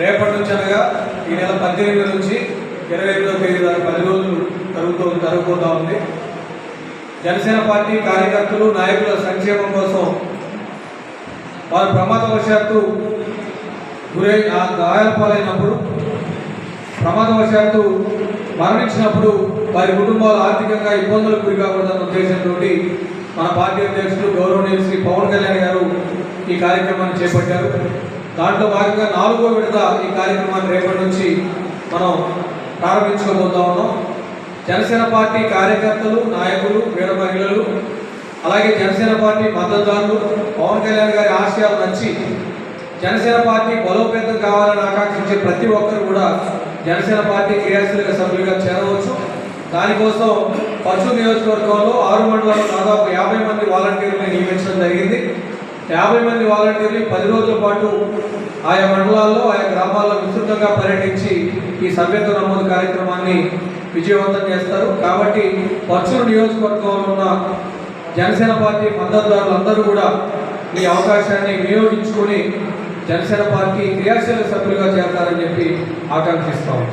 రేపటి నుంచి అనగా ఈ నెల పద్దెనిమిది నుంచి ఇరవై ఎనిమిదో తేదీ దాకా పది రోజులు జరుగుతూ జరుగుతూ ఉంది. జనసేన పార్టీ కార్యకర్తలు నాయకుల సంక్షేమం కోసం వారు ప్రమాదవశాత్తు గురై ఆ గాయాల పాలైనప్పుడు ప్రమాదవశాత్తు మరణించినప్పుడు వారి కుటుంబాలు ఆర్థికంగా ఇబ్బందులకు గురి కాకూడదన్న ఉద్దేశంతో మన పార్టీ అధ్యక్షులు గౌరవనీయులు శ్రీ పవన్ కళ్యాణ్ గారు ఈ కార్యక్రమాన్ని చేపట్టారు. దాంట్లో భాగంగా నాలుగో విడత ఈ కార్యక్రమాన్ని రేపటి నుంచి మనం ప్రారంభించుకోబోతా ఉన్నాం. జనసేన పార్టీ కార్యకర్తలు నాయకులు వీర మహిళలు అలాగే జనసేన పార్టీ మద్దతుదారులు పవన్ కళ్యాణ్ గారి ఆశయాలు నచ్చి జనసేన పార్టీ బలోపేతం కావాలని ఆకాంక్షించే ప్రతి ఒక్కరు కూడా జనసేన పార్టీ క్రియాశీలక సభ్యులుగా చేరవచ్చు. దానికోసం పశు నియోజకవర్గంలో ఆరు మండలాల్లో దాదాపు యాభై మంది వాలంటీర్లను నియమించడం జరిగింది. యాభై మంది వాలంటీర్లు పది రోజుల పాటు ఆయా మండలాల్లో ఆయా గ్రామాల్లో విస్తృతంగా పర్యటించి ఈ సభ్యత్వ నమోదు కార్యక్రమాన్ని విజయవంతం చేస్తారు. కాబట్టి పచ్చూరు నియోజకవర్గంలో ఉన్న జనసేన పార్టీ మద్దతుదారులందరూ కూడా ఈ అవకాశాన్ని వినియోగించుకొని జనసేన పార్టీ క్రియాశీల సభ్యులుగా చేరతారని చెప్పి ఆకాంక్షిస్తాము